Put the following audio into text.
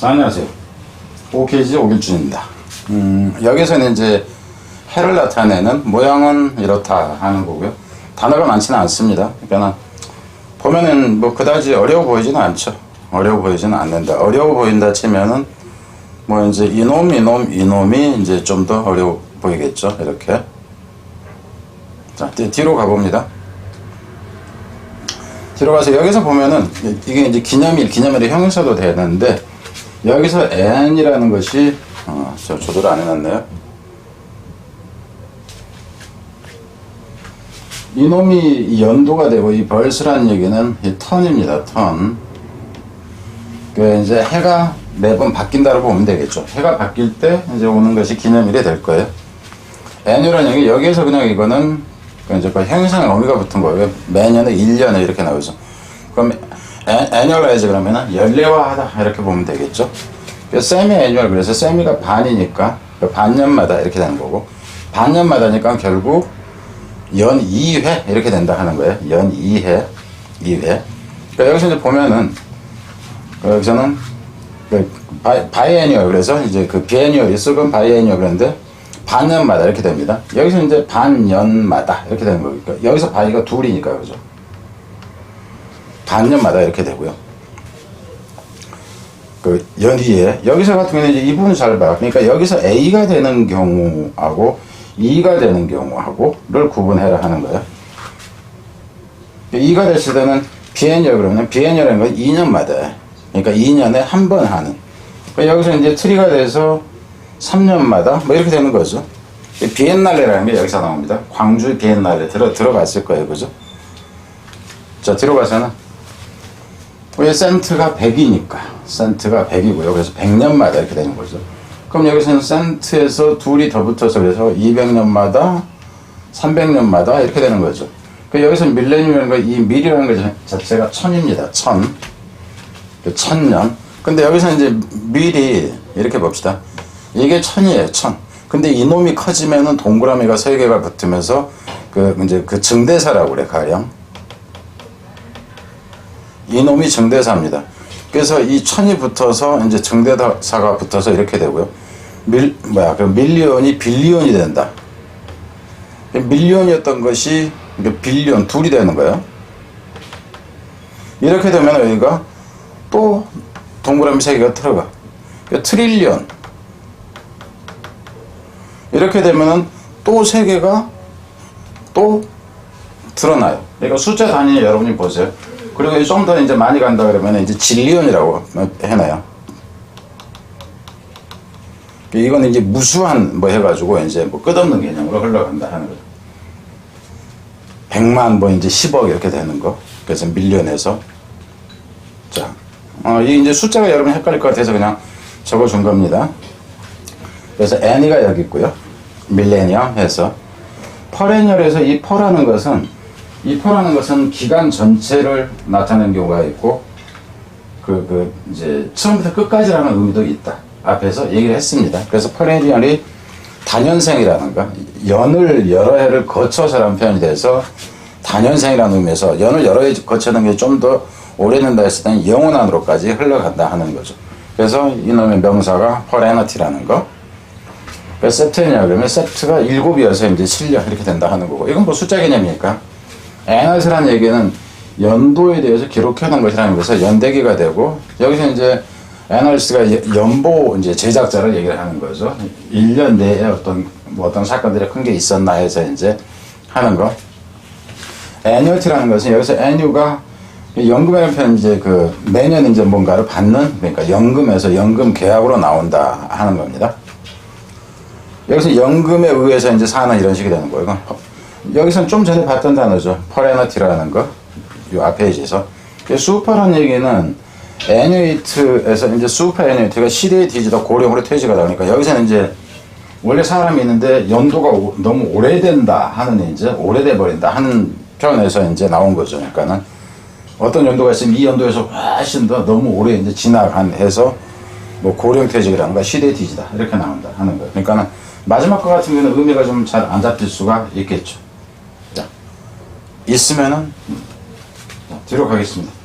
안녕하세요. 오케이지 오길준입니다. 음, 여기서는 이제 해를 나타내는 모양은 이렇다 하는 거고요. 단어가 많지는 않습니다. 그러니까 보면은 뭐 그다지 어려워 보이지는 않죠. 어려워 보이지는 않는다. 어려워 보인다 치면은 뭐 이제 이놈 이놈 이놈이 이제 좀 더 어려워 보이겠죠. 이렇게. 자, 뒤- 뒤로 가봅니다. 뒤로 가서 여기서 보면은 이게 이제 기념일, 기념일의 형용사도 되는데 여기서 n이라는 것이 어, 저 조도를 안 해놨네요. 이놈이 이 연도가 되고 이 벌스라는 얘기는 이 턴입니다. 턴. 그 이제 해가 매번 바뀐다고 보면 되겠죠. 해가 바뀔 때 이제 오는 것이 기념일이 될 거예요. annual이라는 얘기 여기에서 그냥 이거는 그 이제 그 형용사에 어미가 붙은 거예요. 매년에 1년에 이렇게 나오죠. 그럼 애- annualize 그러면은 연례화하다 이렇게 보면 되겠죠. 세미 애뉴얼 그래서 세미가 반이니까 그 반년마다 이렇게 되는 거고 반년마다니까 결국 연 2회 이렇게 된다 하는 거예요. 연 2회, 2회. 그러니까 여기서 이제 보면은 그 여기서는 그 바이, 바이애니얼 그래서 이제 그 비애니얼이 썩은 바이애니얼 그런데 반년마다 이렇게 됩니다. 여기서 이제 반년마다 이렇게 되는 거니까 여기서 바이가 둘이니까 그죠. 반년마다 이렇게 되고요. 그 연희에 여기서 같은 경우는 이제 이 부분 잘 봐. 그러니까 여기서 A가 되는 경우하고 E가 되는 경우하고를 구분해라 하는 거예요. 2가 됐을 때는 비엔열 그러면 비엔열이라는 건 2년마다 그러니까 2년에 한 번 하는 그러니까 여기서 이제 트리가 돼서 3년마다 뭐 이렇게 되는 거죠. 비엔날레라는 게 여기서 나옵니다. 광주 비엔날레 들어 들어갔을 거예요, 그죠? 자 들어가서는 왜 센트가 100이니까 센트가 100이고요. 그래서 100년마다 이렇게 되는 거죠. 그럼 여기서는 센트에서 둘이 더 붙어서 그래서 200년마다 300년마다 이렇게 되는 거죠. 그 여기서 밀레니엄이라는 거, 이 밀이라는 거 자체가 천입니다. 천. 그 천년. 근데 여기서 이제 밀이 이렇게 봅시다. 이게 천이에요, 천. 근데 이놈이 커지면은 동그라미가 세 개가 붙으면서 그 이제 그 증대사라고 그래, 가령. 이놈이 증대사입니다. 그래서 이 천이 붙어서 이제 증대사가 붙어서 이렇게 되고요. 밀, 뭐야, 그 밀리언이 빌리언이 된다. 밀리언이었던 것이 빌리언 둘이 되는 거예요. 이렇게 되면 여기가 또 동그라미 세 개가 들어가. 그러니까 트릴리언. 이렇게 되면은 또 세 개가 또 드러나요. 그러니까 숫자 단위 여러분이 보세요. 그리고 좀 더 이제 많이 간다 그러면 이제 진리언이라고 해놔요. 이건 이제 무수한 뭐 해가지고 이제 뭐 끝없는 개념으로 흘러간다 하는 거죠. 100만 뭐 이제 10억 이렇게 되는 거. 그래서 밀리언에서 자, 어, 이 이제 숫자가 여러분 헷갈릴 것 같아서 그냥 적어준 겁니다. 그래서 애니가 여기 있고요. 밀레니엄 해서 퍼레니얼에서 이 퍼라는 것은 이 퍼라는 것은 기간 전체를 나타내는 경우가 있고 그, 그, 이제, 처음부터 끝까지라는 의미도 있다. 앞에서 얘기를 했습니다. 그래서 퍼레니얼이 단연생이라는 거, 연을 여러 해를 거쳐서라는 표현이 돼서 단연생이라는 의미에서 연을 여러 해 거치는 게 좀 더 오래 된다 했을 때는 영원한으로까지 흘러간다 하는 거죠. 그래서 이놈의 명사가 퍼레너티라는 거. 그래서 세트냐 그러면 세트가 일곱이어서 이제 7년 이렇게 된다 하는 거고. 이건 뭐 숫자 개념이니까. 애너스라는 얘기는 연도에 대해서 기록해 놓은 것이라는 것에서 연대기가 되고 여기서 이제 애널리스트가 연보 이제 제작자를 얘기를 하는 거죠. 1년 내에 어떤 뭐 어떤 사건들이 큰 게 있었나 해서 이제 하는 거. 애뉴티라는 것은 여기서 애뉴가 연금이라는 표현 이제 그 매년 이제 뭔가를 받는 그러니까 연금에서 연금 계약으로 나온다 하는 겁니다. 여기서 연금에 의해서 이제 사는 이런 식이 되는 거예요. 여기서는 좀 전에 봤던 단어죠. 퍼레너티라는 거. 요 앞에 있어서. 수퍼라는 얘기는 애뉴이트에서 이제 수퍼 애뉴이트가 시대에 뒤지다 고령으로 퇴직하다 그러니까 여기서는 이제 원래 사람이 있는데 연도가 오- 너무 오래된다 하는 이제 오래돼 버린다 하는 표현에서 이제 나온 거죠. 그러니까는 어떤 연도가 있으면 이 연도에서 훨씬 더 너무 오래 이제 지나간 해서 뭐 고령 퇴직이라는가 시대에 뒤지다 이렇게 나온다 하는 거예요. 그러니까는 마지막 거 같은 경우는 의미가 좀 잘 안 잡힐 수가 있겠죠. 자, 있으면은 자, 뒤로 가겠습니다.